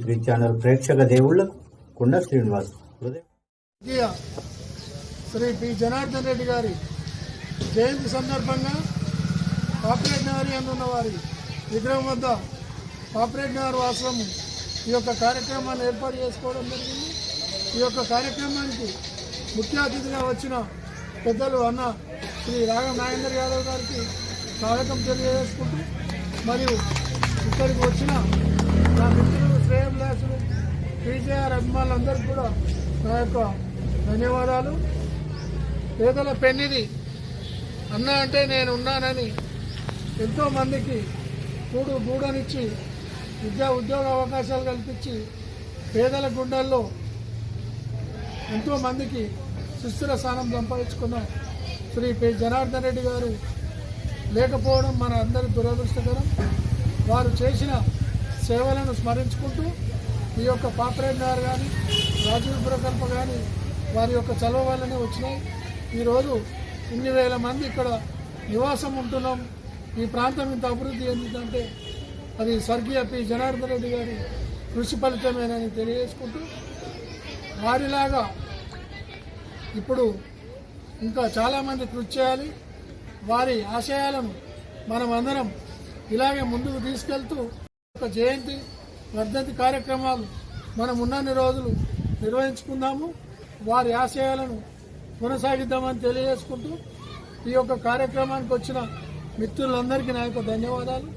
Three channel ప్రేక్షక దేవుళ్ళకు కుండ శ్రీనివాస్ శ్రీ పి. జనార్దన్ రెడ్డి గారి జయంతి సందర్భంగా పాపరేట్ నగర్ అందున్న వారి విగ్రహం వద్ద పాపరేట్ నగర్ వాసము ఈ యొక్క కార్యక్రమాన్ని ఏర్పాటు చేసుకోవడం జరిగింది. ఈ యొక్క కార్యక్రమానికి ముఖ్య అతిథిగా వచ్చిన పెద్దలు అన్న శ్రీ రాఘవ నాగేందర్ యాదవ్ గారికి స్వాగతం తెలియజేసుకుంటూ మరియు ఇక్కడికి వచ్చిన నా మిత్రులు శ్రేయభిలాసులు పీజేఆర్ అభిమానులందరికీ కూడా నా యొక్క ధన్యవాదాలు. పేదల పెన్నిది అన్న అంటే నేను ఉన్నానని ఎంతోమందికి కూడు గూడనిచ్చి విద్యా ఉద్యోగ అవకాశాలు కల్పించి పేదల గుండెల్లో ఎంతోమందికి సుస్థిర స్థానం సంపాదించుకున్న శ్రీ పి. జనార్దన్ రెడ్డి గారు లేకపోవడం మన అందరి దురదృష్టకరం. వారు చేసిన సేవలను స్మరించుకుంటూ ఈ యొక్క పాపరేట్ గారు కానీ రాజీవ్ ప్రకల్ప కానీ వారి యొక్క చలవ వల్లనే వచ్చినాయి. ఈరోజు ఇన్ని వేల మంది ఇక్కడ నివాసం ఉంటున్నాం. ఈ ప్రాంతం ఇంత అభివృద్ధి ఎందుకంటే అది స్వర్గీయ పి. జనార్దన్ రెడ్డి గారి కృషి ఫలితమేనని తెలియజేసుకుంటూ వారిలాగా ఇప్పుడు ఇంకా చాలామంది కృషి చేయాలి. వారి ఆశయాలను మనం అందరం ఇలాగే ముందుకు తీసుకెళ్తూ జయంతి వర్ధంతి కార్యక్రమాలు మనం ఉన్నన్ని రోజులు నిర్వహించుకుందాము. వారి ఆశయాలను కొనసాగిద్దామని తెలియజేసుకుంటూ ఈ యొక్క కార్యక్రమానికి వచ్చిన మిత్రులందరికీ నా యొక్క ధన్యవాదాలు.